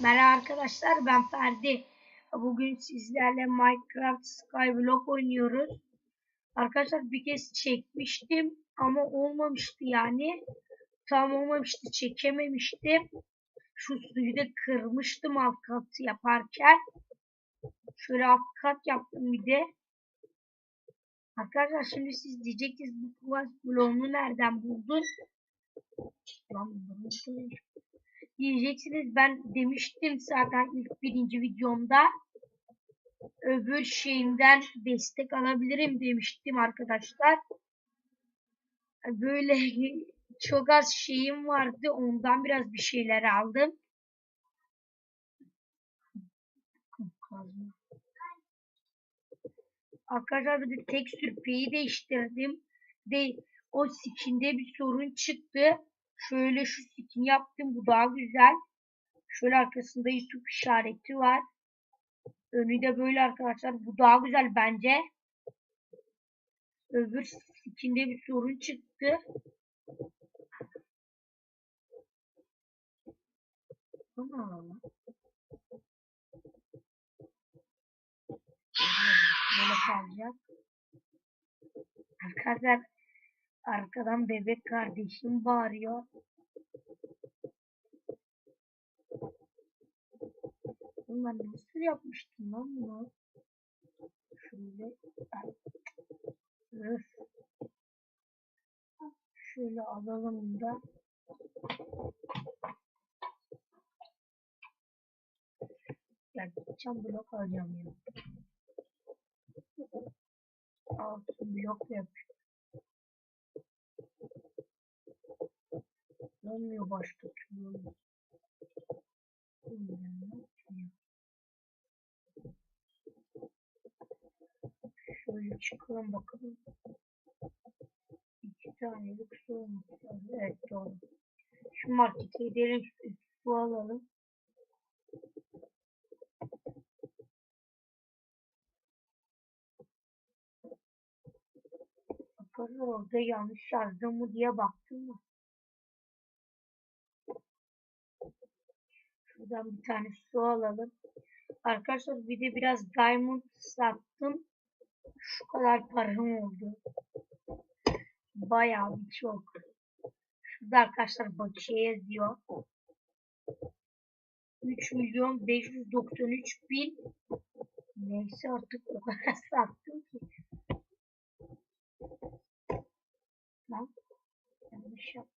Merhaba arkadaşlar ben Ferdi. Bugün sizlerle Minecraft Skyblock oynuyoruz. Arkadaşlar bir kez çekmiştim ama olmamıştı yani. Tam olmamıştı çekememiştim. Şu suyu da kırmıştım alt katı yaparken. Şöyle alt kat yaptım bir de. Arkadaşlar şimdi siz diyeceksiniz bu kuvas bloğunu nereden buldun? Lan bunu diyeceksiniz ben demiştim zaten ilk birinci videomda öbür şeyimden destek alabilirim demiştim arkadaşlar. Böyle çok az şeyim vardı ondan biraz bir şeyler aldım. Arkadaşlar bir de tek sürpeyi değiştirdim. De o skinde bir sorun çıktı. Şöyle şu skin yaptım. Bu daha güzel. Şöyle arkasında YouTube işareti var. Önü de böyle arkadaşlar. Bu daha güzel bence. Öbür skinde bir sorun çıktı. Allah. Böyle kalacak. Arkadaşlar arkadan bebek kardeşim bağırıyor. Ben nasıl yapmıştım lan bunu? Şöyle Öf. Şöyle alalım da Ya gideceğim blok alacağım ya. Altın blok yapıyor. Olmuyor başka türlü. Şöyle çıkalım bakalım. İki tane olması lazım. Evet doğru. Şu markete gidelim. Su alalım. Bakalım orada yanlış yazdım mı diye baktım mı? Şuradan bir tane su alalım. Arkadaşlar bir de biraz diamond sattım. Şu kadar param oldu. Bayağı bir çok. Şurada arkadaşlar bakiye yazıyor. 3 milyon 593 bin neyse artık o kadar sattım ki. Lan yanlış yaptım.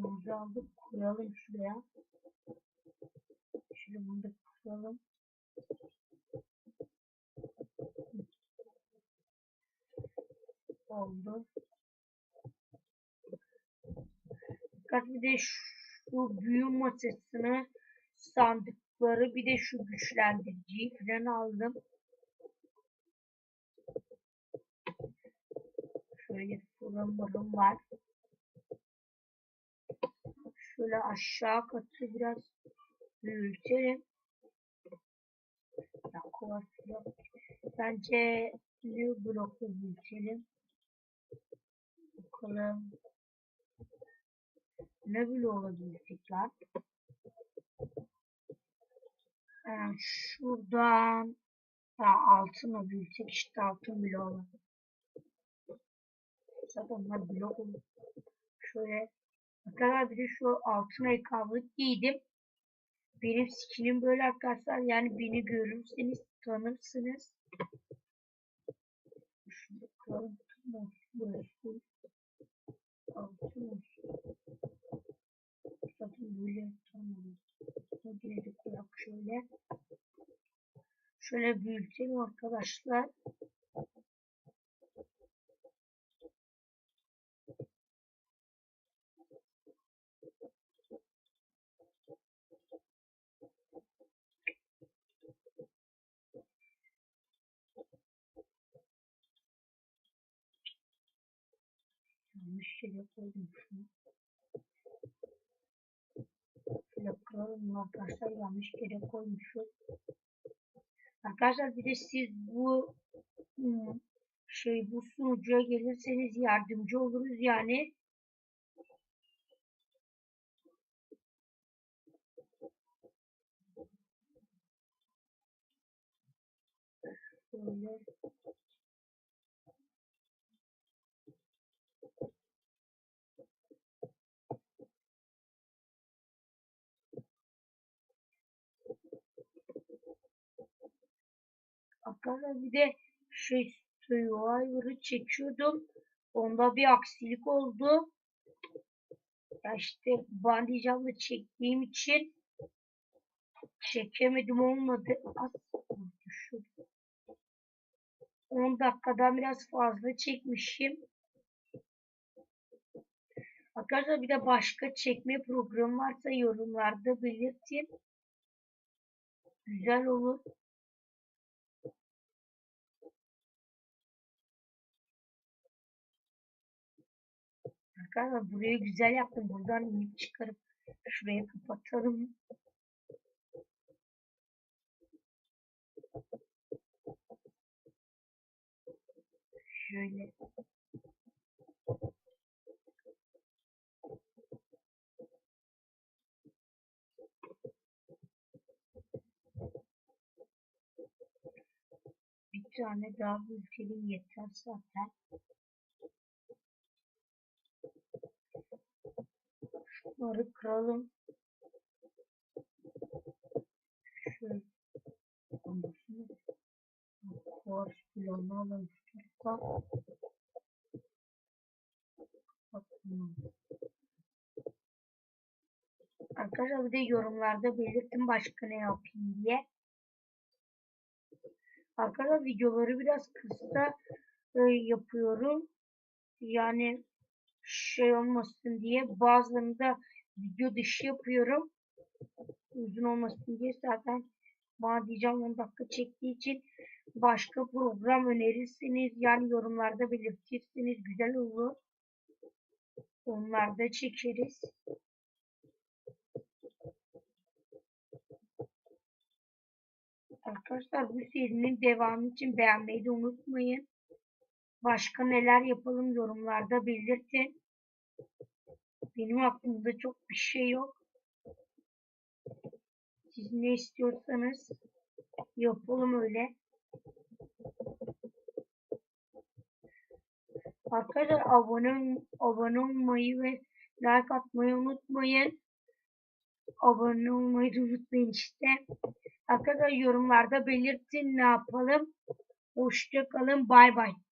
Suyumuzu aldık koyalım şuraya. Şöyle bunu da koyalım. Oldu. Fakat bir de şu büyü masasını sandıkları bir de şu güçlendiriciyi falan aldım. Şöyle fırın var. Şöyle aşağı katı biraz büyütelim. Bence new blokla büyütelim. Bakalım. Ne bloğla büyütecek lan? Yani şuradan ha, altına büyütecek işte altın bloğla. Zaten onlar blok olur. Şöyle Arkadaşlar bir de şu altın ayakkabılık giydim. Benim skinim böyle arkadaşlar. Yani beni görürseniz tanırsınız. Şunu kıralım. Burası. Altın olsun. Zaten böyle tamam. Yine de koyak şöyle. Şöyle büyütelim arkadaşlar. Müşteri yapsaydım şunu. Şöyle kıralım arkadaşlar. Yanlış yere koymuşum. Arkadaşlar bir de siz bu hmm, şey bu sunucuya gelirseniz yardımcı oluruz yani. Böyle Arkadaşlar bir de şey Survivor'ı çekiyordum. Onda bir aksilik oldu. Ya işte bandicamla çektiğim için çekemedim olmadı. Az düşürdüm. 10 dakikadan biraz fazla çekmişim. Arkadaşlar bir de başka çekme programı varsa yorumlarda belirtin. Güzel olur. Arkadaşlar burayı güzel yaptım. Buradan inip çıkarıp şuraya kapatalım. Şöyle. Bir tane daha büyütelim yeter zaten. Şunları kıralım. Şöyle. Kors bloğunu alalım. Bakın. Arkadaşlar bir de yorumlarda belirtin başka ne yapayım diye. Arkadaşlar videoları biraz kısa e, yapıyorum. Yani şey olmasın diye bazılarını da video dışı yapıyorum. Uzun olmasın diye zaten bana diyeceğim 10 dakika çektiği için başka program önerirsiniz. Yani yorumlarda belirtirsiniz. Güzel olur. Onlarda çekeriz. Arkadaşlar bu serinin devamı için beğenmeyi de unutmayın. Başka neler yapalım yorumlarda belirtin. Benim aklımda çok bir şey yok. Siz ne istiyorsanız yapalım öyle. Arkadaşlar abone, abone olmayı ve like atmayı unutmayın. Abone olmayı unutmayın işte. Arkadaşlar yorumlarda belirtin ne yapalım. Hoşçakalın. Bay bay.